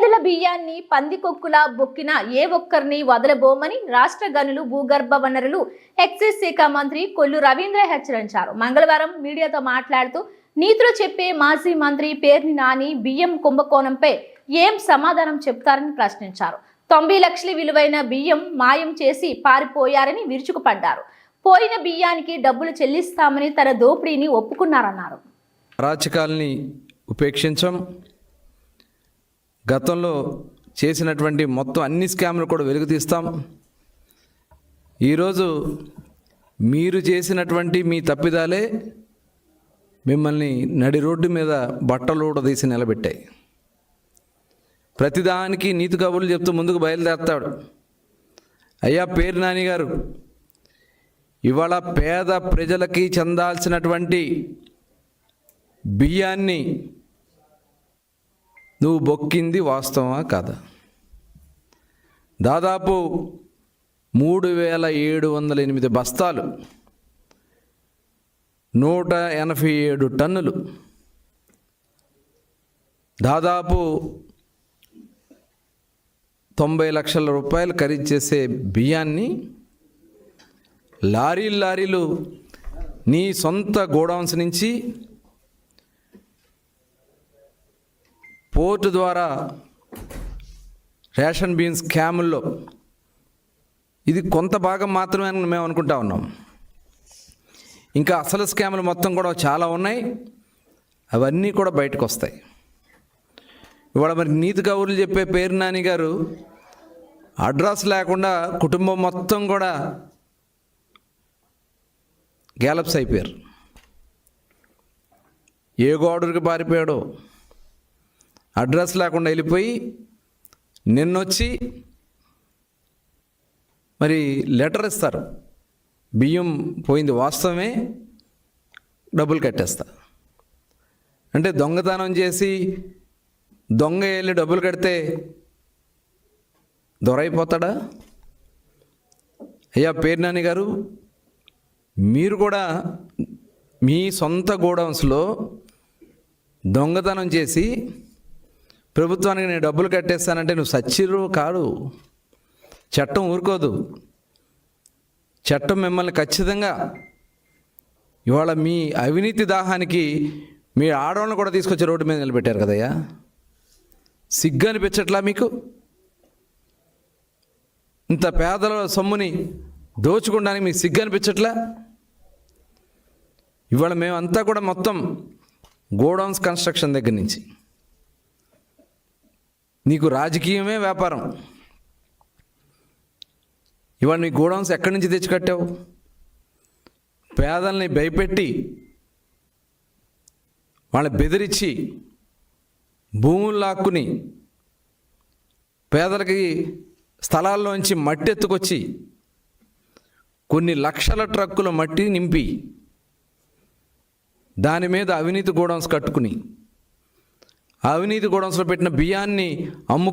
పేదల బియ్యాన్ని పందికొక్కుల బొక్కిన ఏ ఒక్కరిని వదలబోమని రాష్ట్ర గనులు భూగర్భ వనరులు ఎక్సైజ్ శాఖ మంత్రి కొల్లు రవీంద్ర హెచ్చరించారు. మంగళవారం మీడియాతో మాట్లాడుతూ నీతులు చెప్పే మాజీ మంత్రి పేర్ని నాని బియ్యం కుంభకోణంపై ఏం సమాధానం చెప్తారని ప్రశ్నించారు. తొంభై లక్షల విలువైన బియ్యం మాయం చేసి పారిపోయారని విరుచుకుపడ్డారు. పోయిన బియ్యానికి డబ్బులు చెల్లిస్తామని తన దోపిడీని ఒప్పుకున్నారన్నారు. అరాచకాల్ని ఉపేక్షించం. గతంలో చేసినటువంటి మొత్తం అన్ని స్కామ్లు కూడా వెలుగు తీస్తాం ఈరోజు మీరు చేసినటువంటి మీ తప్పిదాలే మిమ్మల్ని నడి రోడ్డు మీద బట్టలు తీసి నిలబెట్టాయి. ప్రతిదానికి నీతి కబుర్లు చెప్తూ ముందుకు బయలుదేరతాడు. అయ్యా పేరు నాని గారు ఇవాళ పేద ప్రజలకి చెందాల్సినటువంటి బియ్యాన్ని నువ్వు బొక్కింది వాస్తవమా కాదా? దాదాపు మూడు వేల ఏడు వందల ఎనిమిది బస్తాలు నూట ఎనభై ఏడు టన్నులు దాదాపు తొంభై లక్షల రూపాయలు ఖరీదు చేసే బియ్యాన్ని లారీలు లారీలు నీ సొంత గోడౌన్స్ నుంచి పోర్టు ద్వారా రేషన్ బియ్యం స్కాముల్లో ఇది కొంత భాగం మాత్రమే అని మేము అనుకుంటా ఉన్నాం. ఇంకా అసలు స్కాములు మొత్తం కూడా చాలా ఉన్నాయి. అవన్నీ కూడా బయటకు వస్తాయి. ఇవాళ మరి నీతి కౌరులు చెప్పే పేరు నాని గారు అడ్రస్ లేకుండా కుటుంబం మొత్తం కూడా గ్యాలప్స్ అయిపోయారు. ఏ గోడరికి పారిపోయాడో అడ్రస్ లేకుండా వెళ్ళిపోయి నిన్నొచ్చి మరి లెటర్ ఇస్తారు. బియ్యం పోయింది వాస్తవమే డబ్బులు కట్టేస్తా. అంటే దొంగతనం చేసి దొంగ వెళ్ళి డబ్బులు కడితే దొరైపోతాడా? అయ్యా పేర్నాని గారు మీరు కూడా మీ సొంత గోడౌన్స్లో దొంగతనం చేసి ప్రభుత్వానికి నేను డబ్బులు కట్టేస్తానంటే నువ్వు సచ్చిరు కాదు. చట్టం ఊరుకోదు. చట్టం మిమ్మల్ని ఖచ్చితంగా ఇవాళ మీ అవినీతి దాహానికి మీ ఆడవాళ్ళని కూడా తీసుకొచ్చి రోడ్డు మీద నిలబెట్టారు కదయ్యా? సిగ్గు అనిపించట్లా మీకు? ఇంత పేదల సొమ్ముని దోచుకోవడానికి మీకు సిగ్గు అనిపించట్లా? ఇవాళ మేమంతా కూడా మొత్తం గోడౌన్స్ కన్స్ట్రక్షన్ దగ్గర నుంచి నీకు రాజకీయమే వ్యాపారం. ఇవాళ నీ గోడౌన్స్ ఎక్కడి నుంచి తెచ్చి కట్టావు పేదల్ని భయపెట్టి వాళ్ళని బెదిరించి భూములు లాక్కుని పేదలకి స్థలాల్లోంచి మట్టి ఎత్తుకొచ్చి కొన్ని లక్షల ట్రక్కుల మట్టి నింపి దాని మీద అవినీతి గోడౌన్స్ కట్టుకుని అవినీతి గోడౌన్స్లో పెట్టిన బియ్యాన్ని అమ్ము